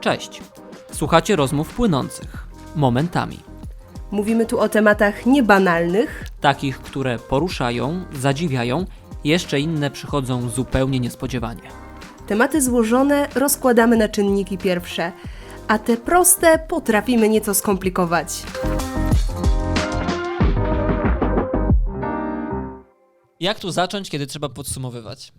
Cześć. Słuchacie rozmów płynących, momentami. Mówimy tu o tematach niebanalnych, Takich, które poruszają, zadziwiają, jeszcze inne przychodzą zupełnie niespodziewanie. tematy złożone rozkładamy na czynniki pierwsze, a te proste potrafimy nieco skomplikować. Jak tu zacząć, kiedy trzeba podsumowywać?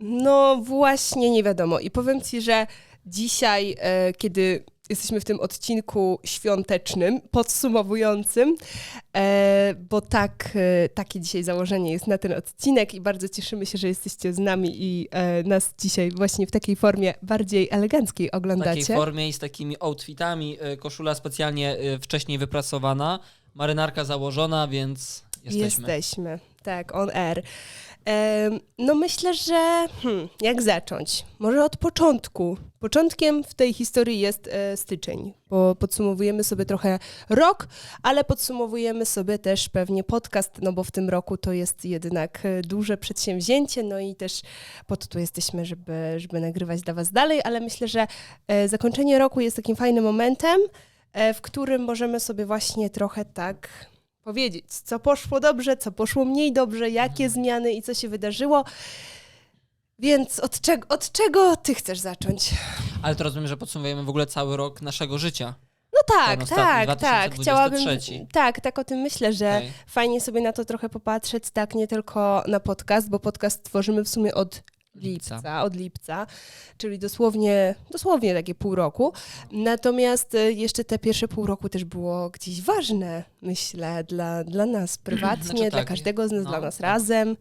No właśnie, nie wiadomo. I powiem Ci, że dzisiaj, e, kiedy jesteśmy w tym odcinku świątecznym, podsumowującym, e, bo tak, e, takie dzisiaj założenie jest na ten odcinek i bardzo cieszymy się, że jesteście z nami i nas dzisiaj właśnie w takiej formie bardziej eleganckiej W oglądacie. takiej formie i z takimi outfitami, koszula specjalnie wcześniej wyprasowana, marynarka założona, więc jesteśmy. Jesteśmy, tak, on air. No myślę, że hmm, jak zacząć? Może od początku. Początkiem w tej historii jest e, styczeń, bo podsumowujemy sobie trochę rok, ale podsumowujemy sobie też pewnie podcast, no bo w tym roku to jest jednak e, duże przedsięwzięcie, no i też po to tu jesteśmy, żeby, żeby nagrywać dla Was dalej, ale myślę, że e, zakończenie roku jest takim fajnym momentem, e, w którym możemy sobie właśnie trochę tak powiedzieć, co poszło dobrze, co poszło mniej dobrze, jakie zmiany i co się wydarzyło. Więc od czego, od czego ty chcesz zacząć? Ale to rozumiem, że podsumowujemy w ogóle cały rok naszego życia. No tak, ostatni, tak, tak. 2023. Chciałabym. Tak, tak o tym myślę, że Okej. fajnie sobie na to trochę popatrzeć, tak, nie tylko na podcast, bo podcast tworzymy w sumie od lipca, Lipca. od lipca, czyli dosłownie, dosłownie takie pół roku. Natomiast y, jeszcze te pierwsze pół roku też było gdzieś ważne, myślę, dla, dla nas prywatnie, Znaczy dla tak, każdego z nas, no, dla nas tak. razem.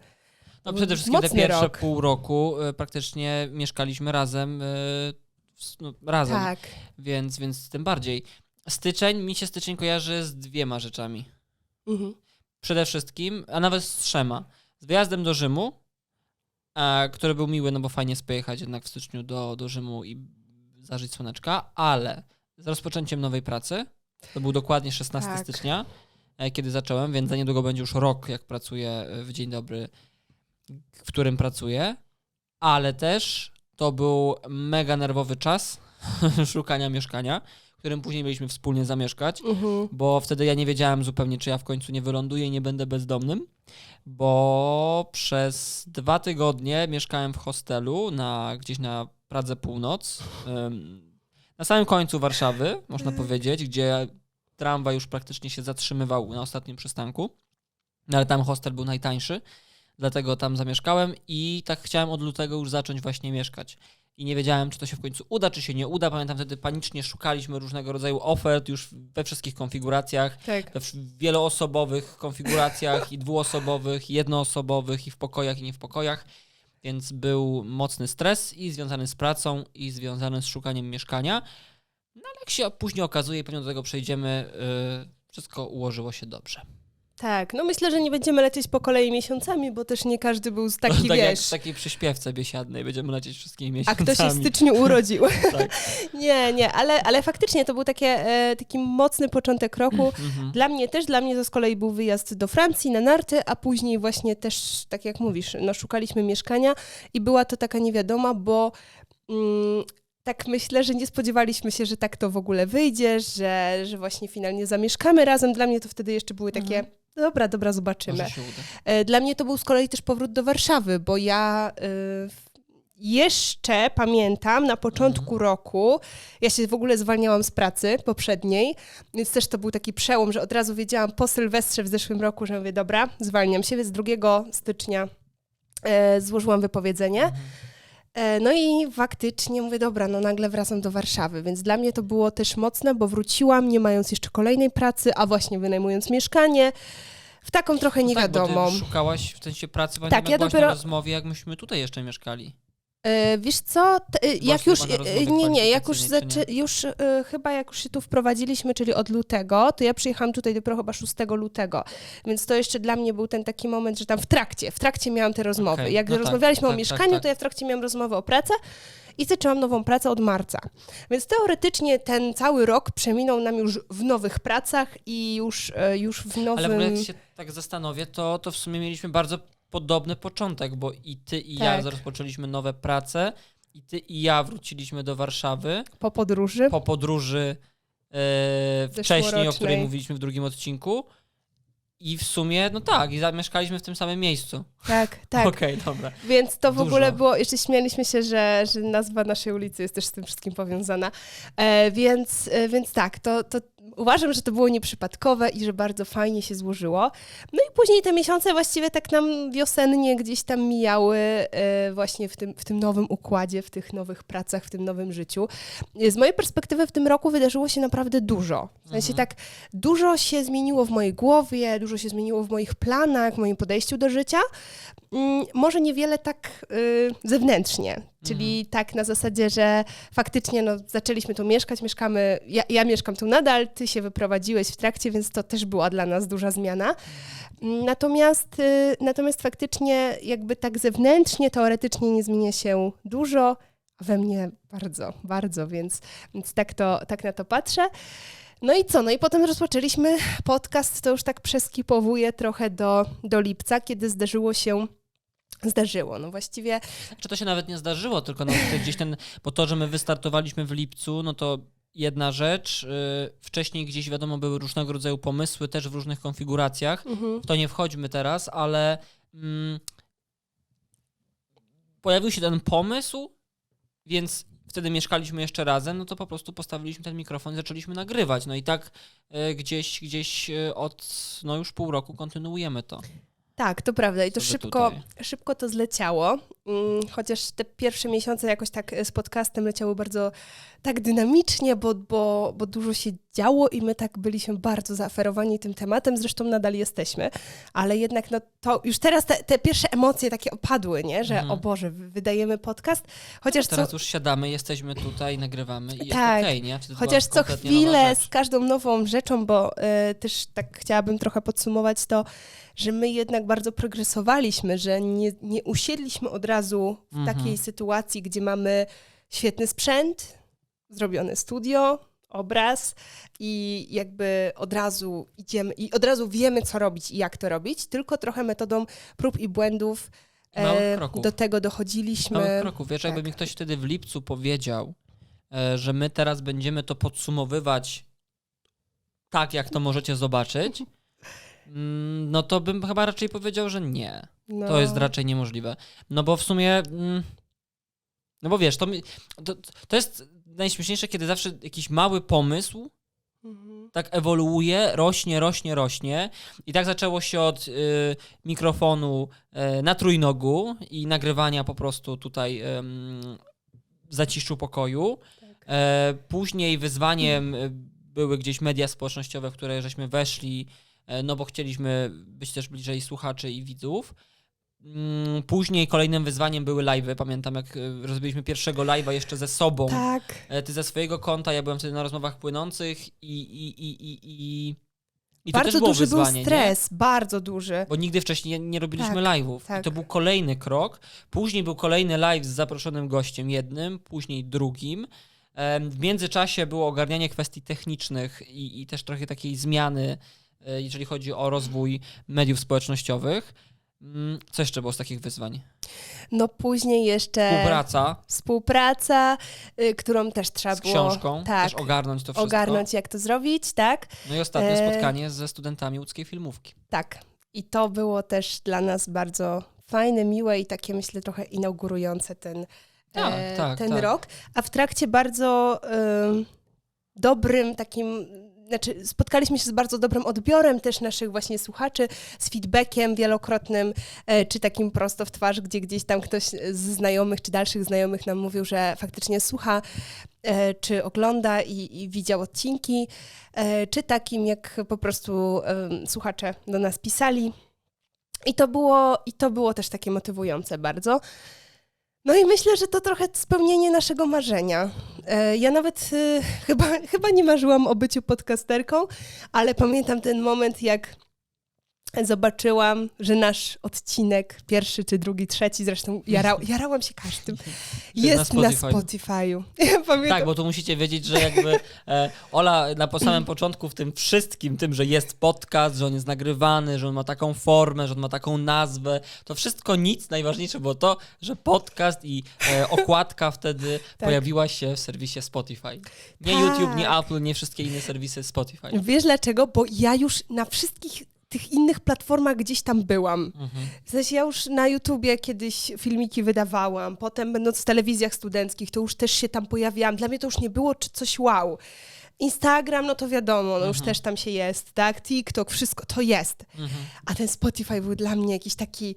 No przede wszystkim te pierwsze rok. pół roku y, praktycznie mieszkaliśmy razem, w- no, razem, Tak. więc, więc tym bardziej. Styczeń, mi się styczeń kojarzy z dwiema rzeczami. Mhm. Przede wszystkim, a nawet z trzema. Z wyjazdem do Rzymu, a, który był miły, no bo fajnie jest pojechać jednak w styczniu do, do Rzymu i zażyć słoneczka, ale z rozpoczęciem nowej pracy, to był dokładnie 16 Tak. stycznia, e, kiedy zacząłem, więc za niedługo będzie już rok, jak pracuję e, w Dzień Dobry, w którym pracuję, ale też to był mega nerwowy czas szukania mieszkania, którym później mieliśmy wspólnie zamieszkać Mhm. bo wtedy ja nie wiedziałem zupełnie, czy ja w końcu nie wyląduję i nie będę bezdomnym, bo przez dwa tygodnie mieszkałem w hostelu na, gdzieś na Pradze Północ, na samym końcu Warszawy, można powiedzieć, gdzie tramwaj już praktycznie się zatrzymywał na ostatnim przystanku, no ale tam hostel był najtańszy, dlatego tam zamieszkałem i tak chciałem od lutego już zacząć właśnie mieszkać. I nie wiedziałem, czy to się w końcu uda, czy się nie uda. Pamiętam wtedy panicznie szukaliśmy różnego rodzaju ofert już we wszystkich konfiguracjach, Tak. we w- wieloosobowych konfiguracjach i dwuosobowych, i jednoosobowych i w pokojach i nie w pokojach. Więc był mocny stres i związany z pracą i związany z szukaniem mieszkania. No ale jak się później okazuje, pewnie do tego przejdziemy, yy, wszystko ułożyło się dobrze. Tak, no myślę, że nie będziemy lecieć po kolei miesiącami, bo też nie każdy był z taki, tak wiesz, w takiej przyśpiewce biesiadnej, będziemy lecieć wszystkimi a miesiącami. kto się w styczniu urodził. Tak. nie, nie, ale, ale faktycznie to był takie, e, taki mocny początek roku. Mhm. Dla mnie też, dla mnie to z kolei był wyjazd do Francji na narty, a później właśnie też, tak jak mówisz, no, szukaliśmy mieszkania i była to taka niewiadoma, bo mm, tak myślę, że nie spodziewaliśmy się, że tak to w ogóle wyjdzie, że, że właśnie finalnie zamieszkamy razem. Dla mnie to wtedy jeszcze były takie, Mhm. Dobra, dobra, zobaczymy. E, Dla mnie to był z kolei też powrót do Warszawy, bo ja w- jeszcze pamiętam na początku Mhm. roku, ja się w ogóle zwalniałam z pracy poprzedniej, więc też to był taki przełom, że od razu wiedziałam po Sylwestrze w zeszłym roku, że mówię, dobra, zwalniam się, więc 2 stycznia e, złożyłam wypowiedzenie. Mhm. E, No i faktycznie mówię, dobra, no nagle wracam do Warszawy, więc dla mnie to było też mocne, bo wróciłam nie mając jeszcze kolejnej pracy, a właśnie wynajmując mieszkanie, w taką trochę No tak, niewiadomą. szukałaś w sensie pracy, Tak, ja dopiero- na rozmowie, jak myśmy tutaj jeszcze mieszkali. E, Wiesz co, T- e, jak już, e, nie, nie, jak już, zaczę, już chyba jak już się tu wprowadziliśmy, czyli od lutego, to ja przyjechałam tutaj dopiero chyba 6 lutego, więc to jeszcze dla mnie był ten taki moment, że tam w trakcie, w trakcie miałam te rozmowy. Okej, Jak no tak, rozmawialiśmy o tak, mieszkaniu, tak, to ja w trakcie miałam rozmowę o pracę i zaczęłam nową pracę od marca. Więc teoretycznie ten cały rok przeminął nam już w nowych pracach i już, już w nowym... Ale w ogóle jak się tak zastanowię, to, to w sumie mieliśmy bardzo podobny początek, bo i ty i ja Tak. rozpoczęliśmy nowe prace i ty i ja wróciliśmy do Warszawy Po podróży. po podróży e, wcześniej, o której mówiliśmy w drugim odcinku. I w sumie, no tak, i zamieszkaliśmy w tym samym miejscu. Tak, tak. Okej, dobra. Więc to w Dużo. ogóle było, jeszcze śmialiśmy się, że, że nazwa naszej ulicy jest też z tym wszystkim powiązana. E, więc, e, więc tak, to, to uważam, że to było nieprzypadkowe i że bardzo fajnie się złożyło. No i później te miesiące właściwie tak nam wiosennie gdzieś tam mijały e, właśnie w tym, w tym nowym układzie, w tych nowych pracach, w tym nowym życiu. E, Z mojej perspektywy w tym roku wydarzyło się naprawdę dużo. W sensie Mhm. tak dużo się zmieniło w mojej głowie, dużo się zmieniło w moich planach, w moim podejściu do życia. Mm, może niewiele tak y, zewnętrznie, czyli tak na zasadzie, że faktycznie no, zaczęliśmy tu mieszkać, mieszkamy, ja, ja mieszkam tu nadal, ty się wyprowadziłeś w trakcie, więc to też była dla nas duża zmiana. Mm, Natomiast, y, natomiast faktycznie jakby tak zewnętrznie, teoretycznie nie zmienia się dużo, a we mnie bardzo, bardzo, więc, więc tak, to, tak na to patrzę. No i co? No i potem rozpoczęliśmy podcast, to już tak przeskipowuje trochę do, do lipca, kiedy zdarzyło się, zdarzyło, no właściwie, Czy to się nawet nie zdarzyło, tylko no, gdzieś ten, bo to, że my wystartowaliśmy w lipcu, no to jedna rzecz. Yy, wcześniej gdzieś wiadomo były różnego rodzaju pomysły, też w różnych konfiguracjach. mhm, W to nie wchodźmy teraz, ale mm, pojawił się ten pomysł, więc wtedy mieszkaliśmy jeszcze razem, no to po prostu postawiliśmy ten mikrofon i zaczęliśmy nagrywać. No i tak y, gdzieś, gdzieś y, od no już pół roku kontynuujemy to. Tak, to prawda i to szybko, tutaj. szybko to zleciało, chociaż te pierwsze miesiące jakoś tak e, z podcastem leciały bardzo tak dynamicznie, bo, bo, bo dużo się działo i my tak byliśmy bardzo zaaferowani tym tematem, zresztą nadal jesteśmy, ale jednak no to już teraz te, te pierwsze emocje takie opadły, nie, że Mhm. o Boże, wy- wydajemy podcast, chociaż co, Teraz już siadamy, jesteśmy tutaj, nagrywamy i jest Tak. to była Chociaż co chwilę z każdą nową rzeczą, bo e, też tak chciałabym trochę podsumować to, że my jednak bardzo progresowaliśmy, że nie, nie usiedliśmy od razu w Mhm. takiej sytuacji, gdzie mamy świetny sprzęt, zrobione studio, obraz i jakby od razu idziemy i od razu wiemy, co robić i jak to robić, tylko trochę metodą prób i błędów e, do tego dochodziliśmy. Małych kroków. Wiesz, jakby tak. mi ktoś wtedy w lipcu powiedział, e, że my teraz będziemy to podsumowywać tak, jak to możecie zobaczyć, mm, no to bym chyba raczej powiedział, że nie. No. To jest raczej niemożliwe. No bo w sumie. mm, No bo wiesz, to, to, to jest najśmieszniejsze, kiedy zawsze jakiś mały pomysł Mhm. tak ewoluuje, rośnie, rośnie, rośnie. I tak zaczęło się od y, mikrofonu y, na trójnogu i nagrywania po prostu tutaj w zaciszu pokoju. Tak. E, później wyzwaniem y, były gdzieś media społecznościowe, w które żeśmy weszli, no bo chcieliśmy być też bliżej słuchaczy i widzów. Mm, Później kolejnym wyzwaniem były live'y. Pamiętam, jak y, rozbiliśmy pierwszego live'a jeszcze ze sobą. Tak. E, Ty ze swojego konta, ja byłem wtedy na rozmowach płynących i, i, i, i, i, i to bardzo też duży wyzwanie, był stres, bardzo duży. Nie? Bo nigdy wcześniej nie, nie robiliśmy Tak, live'ów. tak. I to był kolejny krok. Później był kolejny live z zaproszonym gościem jednym, później drugim. W międzyczasie było ogarnianie kwestii technicznych i, i też trochę takiej zmiany, e, jeżeli chodzi o rozwój mediów społecznościowych. Mm, Co jeszcze było z takich wyzwań? No później jeszcze Współpraca współpraca, y, którą też trzeba z było książką, tak, też ogarnąć to wszystko. ogarnąć, jak to zrobić, tak? No i ostatnie E, spotkanie ze studentami łódzkiej filmówki. Tak. I to było też dla nas bardzo fajne, miłe i takie myślę trochę inaugurujące ten, Tak, e, tak, ten tak. rok. A w trakcie bardzo ym, dobrym takim, znaczy spotkaliśmy się z bardzo dobrym odbiorem też naszych właśnie słuchaczy, z feedbackiem wielokrotnym, e, czy takim prosto w twarz, gdzie gdzieś tam ktoś z znajomych czy dalszych znajomych nam mówił, że faktycznie słucha, e, czy ogląda i, i widział odcinki, e, czy takim jak po prostu słuchacze do nas pisali. I to było, I to było też takie motywujące bardzo. No i myślę, że to trochę spełnienie naszego marzenia. E, Ja nawet y, chyba, chyba nie marzyłam o byciu podcasterką, ale pamiętam ten moment, jak zobaczyłam, że nasz odcinek, pierwszy czy drugi, trzeci, zresztą jara, jarałam się każdym, jest na Spotify. Spotify'u. Tak, bo tu musicie wiedzieć, że jakby e, Ola na po samym początku w tym wszystkim, tym, że jest podcast, że on jest nagrywany, że on ma taką formę, że on ma taką nazwę, to wszystko nic, najważniejsze było to, że podcast i e, okładka wtedy Tak. pojawiła się w serwisie Spotify. Nie Tak. YouTube, nie Apple, nie wszystkie inne serwisy Spotify. Wiesz dlaczego? Bo ja już na wszystkich tych innych platformach gdzieś tam byłam. Mhm. W sensie ja już na YouTubie kiedyś filmiki wydawałam, potem będąc w telewizjach studenckich, to już też się tam pojawiałam. Dla mnie to już nie było coś wow. Instagram, no to wiadomo, no już Mhm. też tam się jest, tak? TikTok, wszystko to jest. Mhm. A ten Spotify był dla mnie jakiś taki,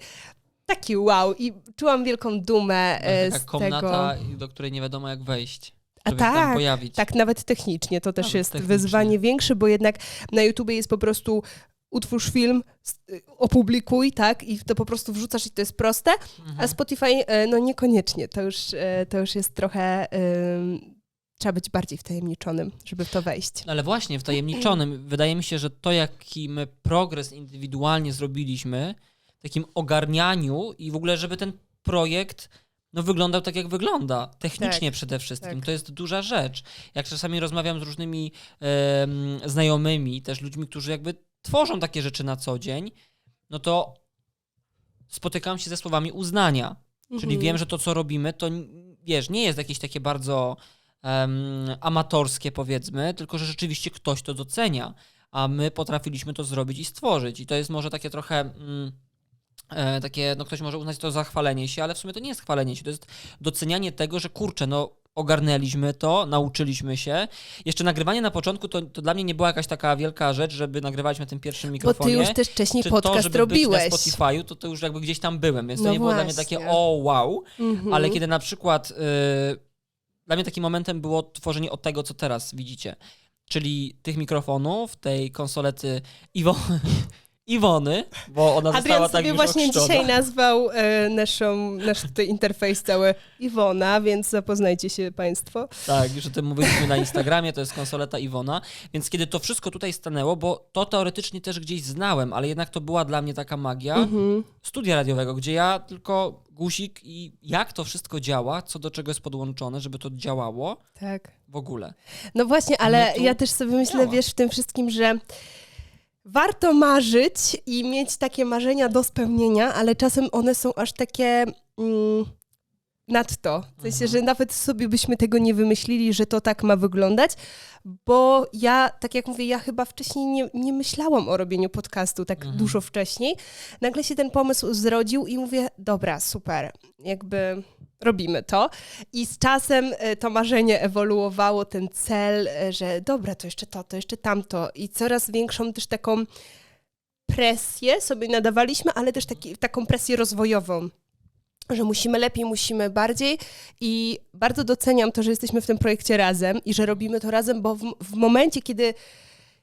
taki wow i czułam wielką dumę e, Taka z komnata, tego. do której nie wiadomo jak wejść, A tak, pojawić. Tak, nawet technicznie to też Nawet jest technicznie. wyzwanie większe, bo jednak na YouTubie jest po prostu utwórz film, y, opublikuj, tak, i to po prostu wrzucasz i to jest proste, a Mhm. Spotify, e, no niekoniecznie, to już, e, to już jest trochę, ym, trzeba być bardziej wtajemniczonym, żeby w to wejść. Ale właśnie, wtajemniczonym. Wydaje mi się, że to, jaki my progres indywidualnie zrobiliśmy, takim ogarnianiu i w ogóle, żeby ten projekt no, wyglądał tak, jak wygląda. Technicznie Tak, przede wszystkim. tak. To jest duża rzecz. Jak czasami rozmawiam z różnymi znajomymi, też ludźmi, którzy jakby tworzą takie rzeczy na co dzień, no to spotykam się ze słowami uznania. Czyli Mhm. wiem, że to, co robimy, to wiesz, nie jest jakieś takie bardzo em, amatorskie, powiedzmy, tylko że rzeczywiście ktoś to docenia, a my potrafiliśmy to zrobić i stworzyć. I to jest może takie trochę. Mm, e, takie, no ktoś może uznać to za chwalenie się, ale w sumie to nie jest chwalenie się, to jest docenianie tego, że kurczę, no ogarnęliśmy to, nauczyliśmy się. Jeszcze nagrywanie na początku to, to dla mnie nie była jakaś taka wielka rzecz, żeby nagrywać na tym pierwszym Bo mikrofonie. ty już też wcześniej Czy podcast to, żeby robiłeś. być na Spotify'u, to, to już jakby gdzieś tam byłem, więc to No nie było dla mnie takie właśnie. o wow, Mhm. ale kiedy na przykład y, dla mnie takim momentem było tworzenie od tego, co teraz widzicie, czyli tych mikrofonów, tej konsolety Iwo, Iwony, bo ona została Adrian tak sobie już właśnie ochrzczona. dzisiaj nazwał e, naszą, nasz tutaj interfejs cały Iwona, więc zapoznajcie się Państwo. Tak, już o tym mówiliśmy na Instagramie, to jest konsoleta Iwona. Więc kiedy to wszystko tutaj stanęło, bo to teoretycznie też gdzieś znałem, ale jednak to była dla mnie taka magia Mhm. studia radiowego, gdzie ja tylko guzik i jak to wszystko działa, co do czego jest podłączone, żeby to działało Tak. w ogóle. No właśnie, ale No tu ja też sobie myślę, działa. wiesz, w tym wszystkim, że warto marzyć i mieć takie marzenia do spełnienia, ale czasem one są aż takie mm, nadto. W sensie, Mhm. że nawet sobie byśmy tego nie wymyślili, że to tak ma wyglądać, bo ja, tak jak mówię, ja chyba wcześniej nie, nie myślałam o robieniu podcastu tak Mhm. dużo wcześniej. Nagle się ten pomysł zrodził i mówię, dobra, super, jakby robimy to. I z czasem e, to marzenie ewoluowało, ten cel, e, że dobra, to jeszcze to, to jeszcze tamto. I coraz większą też taką presję sobie nadawaliśmy, ale też taki, taką presję rozwojową. Że musimy lepiej, musimy bardziej i bardzo doceniam to, że jesteśmy w tym projekcie razem i że robimy to razem, bo w, w momencie, kiedy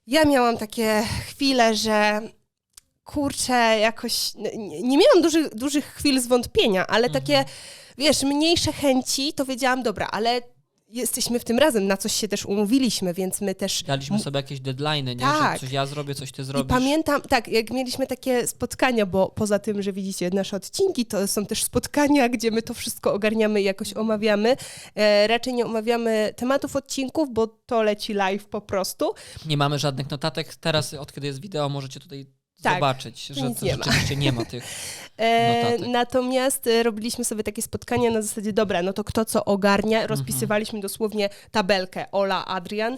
ja miałam takie chwile, że kurczę, jakoś nie, nie miałam dużych, dużych chwil zwątpienia, ale takie, wiesz, mniejsze chęci, to wiedziałam, dobra, ale jesteśmy w tym razem, na coś się też umówiliśmy, więc my też Daliśmy sobie jakieś deadline'y, nie? Tak. Że coś ja zrobię, coś ty i zrobisz. pamiętam, tak, jak mieliśmy takie spotkania, bo poza tym, że widzicie nasze odcinki, to są też spotkania, gdzie my to wszystko ogarniamy i jakoś omawiamy. E, raczej nie omawiamy tematów odcinków, bo to leci live po prostu. Nie mamy żadnych notatek. Teraz, od kiedy jest wideo, możecie tutaj Tak, zobaczyć, że to nie ma. rzeczywiście nie ma tych. E, Notatek. natomiast e, robiliśmy sobie takie spotkania na zasadzie, dobra, no to kto co ogarnia, Mhm. rozpisywaliśmy dosłownie tabelkę Ola, Adrian,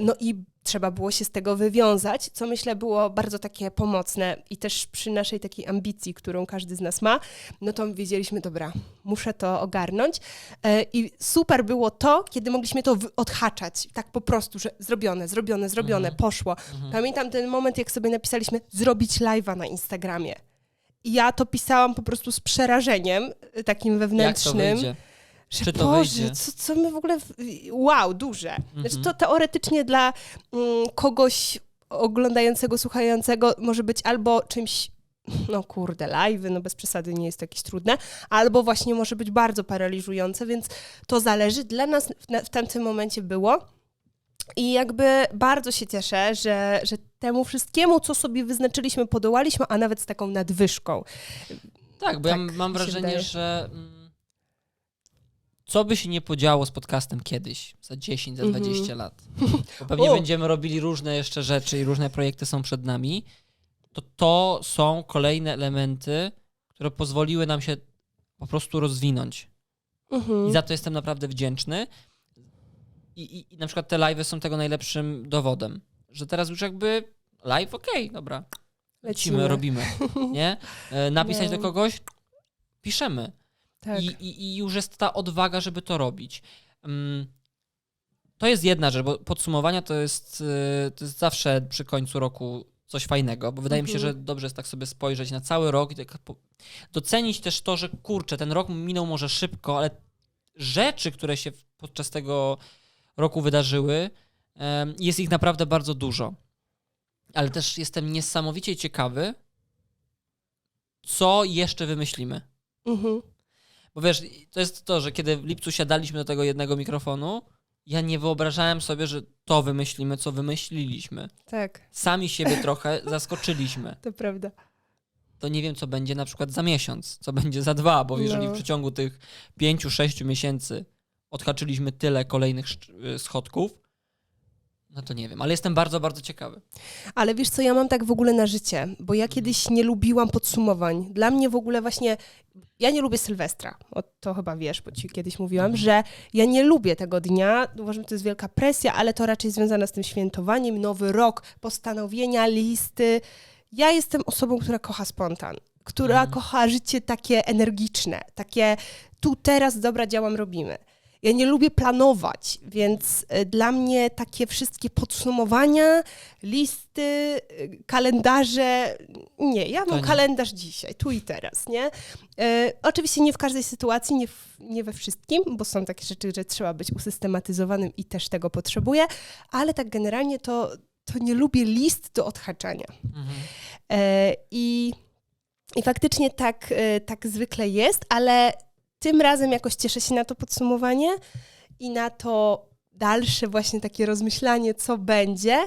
no i trzeba było się z tego wywiązać, co myślę było bardzo takie pomocne i też przy naszej takiej ambicji, którą każdy z nas ma, no to wiedzieliśmy, dobra, muszę to ogarnąć e, i super było to, kiedy mogliśmy to odhaczać, tak po prostu, że zrobione, zrobione, zrobione, Mhm. poszło. Mhm. Pamiętam ten moment, jak sobie napisaliśmy zrobić live'a na Instagramie. I ja to pisałam po prostu z przerażeniem y, takim Jak to wewnętrznym. wyjdzie? Że Czy to Boże, co, co my w ogóle... w- Wow, duże. Znaczy Mhm. to teoretycznie dla mm, kogoś oglądającego, słuchającego może być albo czymś no kurde, live, no bez przesady nie jest to jakieś trudne, albo właśnie może być bardzo paraliżujące, więc to zależy. Dla nas w, na, w tamtym momencie było I jakby bardzo się cieszę, że, że temu wszystkiemu, co sobie wyznaczyliśmy, podołaliśmy, a nawet z taką nadwyżką. Tak, bo ja Tak mam mi się wrażenie, wydaje. że mm, co by się nie podziało z podcastem kiedyś, za 10, za Mhm. 20 lat, bo pewnie O! będziemy robili różne jeszcze rzeczy i różne projekty są przed nami, to to są kolejne elementy, które pozwoliły nam się po prostu rozwinąć. Mhm. I za to jestem naprawdę wdzięczny. I, i, i na przykład te live'y są tego najlepszym dowodem, że teraz już jakby live, okej, dobra, lecimy, Lecimy. robimy, nie? E, Napisać No. do kogoś, piszemy. Tak. I, i, I już jest ta odwaga, żeby to robić. Mm, To jest jedna rzecz, bo podsumowania to jest, y, to jest zawsze przy końcu roku coś fajnego, bo wydaje mi się, Mhm. że dobrze jest tak sobie spojrzeć na cały rok i tak docenić też to, że kurczę, ten rok minął może szybko, ale rzeczy, które się podczas tego roku wydarzyły, jest ich naprawdę bardzo dużo. Ale też jestem niesamowicie ciekawy, co jeszcze wymyślimy. Mhm. Bo wiesz, to jest to, że kiedy w lipcu siadaliśmy do tego jednego mikrofonu, ja nie wyobrażałem sobie, że to wymyślimy, co wymyśliliśmy. Tak, Sami siebie trochę zaskoczyliśmy. to prawda. To nie wiem, co będzie na przykład za miesiąc, co będzie za dwa, bo jeżeli w No. przeciągu tych pięciu, sześciu miesięcy odhaczyliśmy tyle kolejnych y, schodków, no to nie wiem, ale jestem bardzo, bardzo ciekawy. Ale wiesz co, ja mam tak w ogóle na życie, bo ja kiedyś nie lubiłam podsumowań. Dla mnie w ogóle właśnie, ja nie lubię Sylwestra, o, to chyba wiesz, bo ci kiedyś mówiłam, że ja nie lubię tego dnia, uważam, że to jest wielka presja, ale to raczej związane z tym świętowaniem, nowy rok, postanowienia, listy. Ja jestem osobą, która kocha spontan, która Mhm. kocha życie takie energiczne, takie tu, teraz, dobra, działam, robimy. Ja nie lubię planować, więc y, dla mnie takie wszystkie podsumowania, listy, y, kalendarze, nie, ja mam nie. kalendarz dzisiaj, tu i teraz, nie? Y, oczywiście nie w każdej sytuacji, nie, w, nie we wszystkim, bo są takie rzeczy, że trzeba być usystematyzowanym i też tego potrzebuję, ale tak generalnie to, to nie lubię list do odhaczania. Mhm. E, I, I faktycznie tak, e, tak zwykle jest, ale tym razem jakoś cieszę się na to podsumowanie i na to dalsze właśnie takie rozmyślanie, co będzie,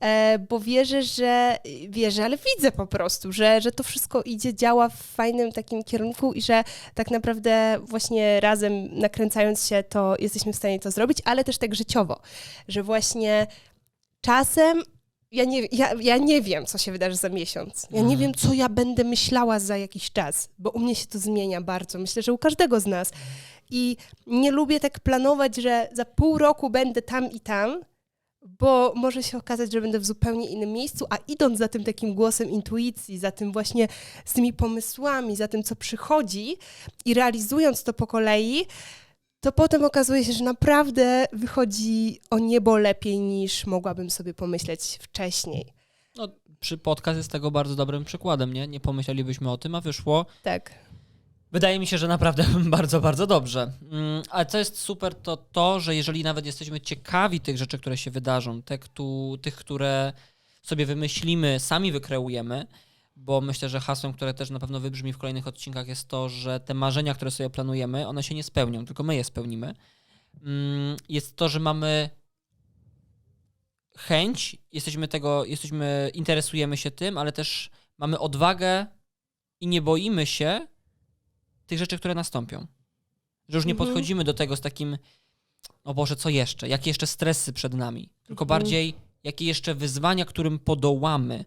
e, bo wierzę, że wierzę, ale widzę po prostu, że, że to wszystko idzie, działa w fajnym takim kierunku i że tak naprawdę właśnie razem nakręcając się, to jesteśmy w stanie to zrobić, ale też tak życiowo, że właśnie czasem ja nie, ja, ja nie wiem, co się wydarzy za miesiąc. Ja nie Mhm. wiem, co ja będę myślała za jakiś czas, bo u mnie się to zmienia bardzo. Myślę, że u każdego z nas. I nie lubię tak planować, że za pół roku będę tam i tam, bo może się okazać, że będę w zupełnie innym miejscu, a idąc za tym takim głosem intuicji, za tym właśnie z tymi pomysłami, za tym, co przychodzi i realizując to po kolei, to potem okazuje się, że naprawdę wychodzi o niebo lepiej niż mogłabym sobie pomyśleć wcześniej. No, przy podcast jest tego bardzo dobrym przykładem, nie? Nie pomyślelibyśmy o tym, a wyszło Tak. Wydaje mi się, że naprawdę bardzo, bardzo dobrze. Mm, Ale co jest super, to to, że jeżeli nawet jesteśmy ciekawi tych rzeczy, które się wydarzą, te, któ- tych, które sobie wymyślimy, sami wykreujemy, bo myślę, że hasłem, które też na pewno wybrzmi w kolejnych odcinkach, jest to, że te marzenia, które sobie planujemy, one się nie spełnią, tylko my je spełnimy. Mm, Jest to, że mamy chęć, jesteśmy tego, jesteśmy, interesujemy się tym, ale też mamy odwagę i nie boimy się tych rzeczy, które nastąpią. Że już nie Mhm. podchodzimy do tego z takim, o Boże, co jeszcze? Jakie jeszcze stresy przed nami? Tylko Mhm. bardziej, jakie jeszcze wyzwania, którym podołamy.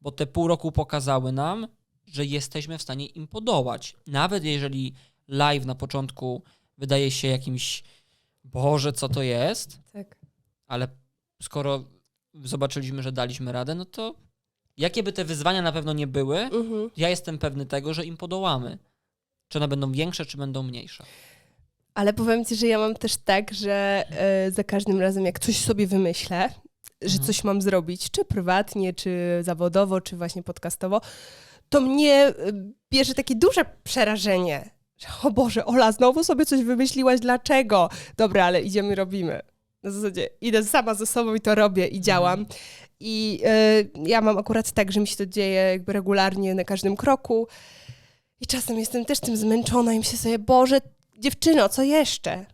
Bo te pół roku pokazały nam, że jesteśmy w stanie im podołać. Nawet jeżeli live na początku wydaje się jakimś, Boże, co to jest? Tak. ale skoro zobaczyliśmy, że daliśmy radę, no to jakie by te wyzwania na pewno nie były, Mhm. ja jestem pewny tego, że im podołamy. Czy one będą większe, czy będą mniejsze. Ale powiem ci, że ja mam też tak, że e, za każdym razem, jak coś sobie wymyślę, że Mhm. coś mam zrobić, czy prywatnie, czy zawodowo, czy właśnie podcastowo, to mnie e, bierze takie duże przerażenie. Że, o Boże, Ola, znowu sobie coś wymyśliłaś, dlaczego? Dobra, ale idziemy, robimy. Na zasadzie idę sama ze sobą i to robię i działam. I e, ja mam akurat tak, że mi się to dzieje jakby regularnie na każdym kroku. I czasem jestem też tym zmęczona i myślę sobie, Boże, dziewczyno, co jeszcze?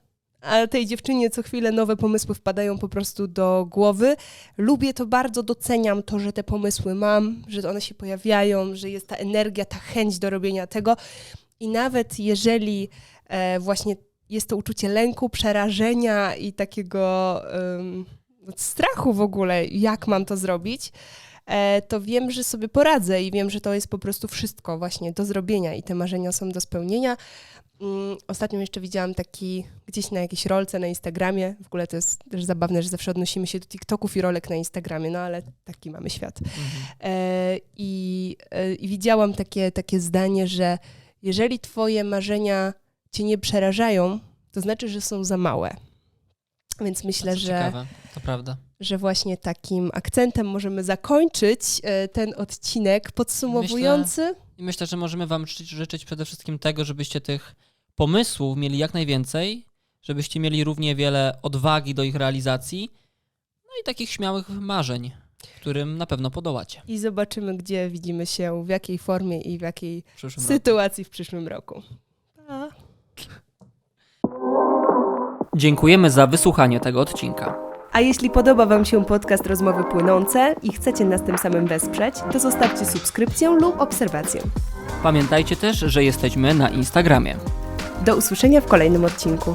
A tej dziewczynie co chwilę nowe pomysły wpadają po prostu do głowy. Lubię to bardzo, doceniam to, że te pomysły mam, że one się pojawiają, że jest ta energia, ta chęć do robienia tego. I nawet jeżeli e, właśnie jest to uczucie lęku, przerażenia i takiego em, strachu w ogóle, jak mam to zrobić, to wiem, że sobie poradzę i wiem, że to jest po prostu wszystko właśnie do zrobienia i te marzenia są do spełnienia. Mm, Ostatnio jeszcze widziałam taki gdzieś na jakiejś rolce na Instagramie. W ogóle to jest też zabawne, że zawsze odnosimy się do TikToków i rolek na Instagramie, no ale taki mamy świat. E, I, e, i widziałam takie, takie zdanie, że jeżeli twoje marzenia cię nie przerażają, to znaczy, że są za małe. Więc myślę, że, ciekawe, to prawda. że właśnie takim akcentem możemy zakończyć e, ten odcinek podsumowujący. I myślę, że możemy Wam życzyć, przede wszystkim tego, żebyście tych pomysłów mieli jak najwięcej, żebyście mieli równie wiele odwagi do ich realizacji, no i takich śmiałych marzeń, którym na pewno podołacie I zobaczymy, gdzie widzimy się, w jakiej formie i w jakiej w przyszłym roku. sytuacji w przyszłym roku. Pa. Dziękujemy za wysłuchanie tego odcinka. A jeśli podoba Wam się podcast Rozmowy Płynące i chcecie nas tym samym wesprzeć, to zostawcie subskrypcję lub obserwację. Pamiętajcie też, że jesteśmy na Instagramie. Do usłyszenia w kolejnym odcinku.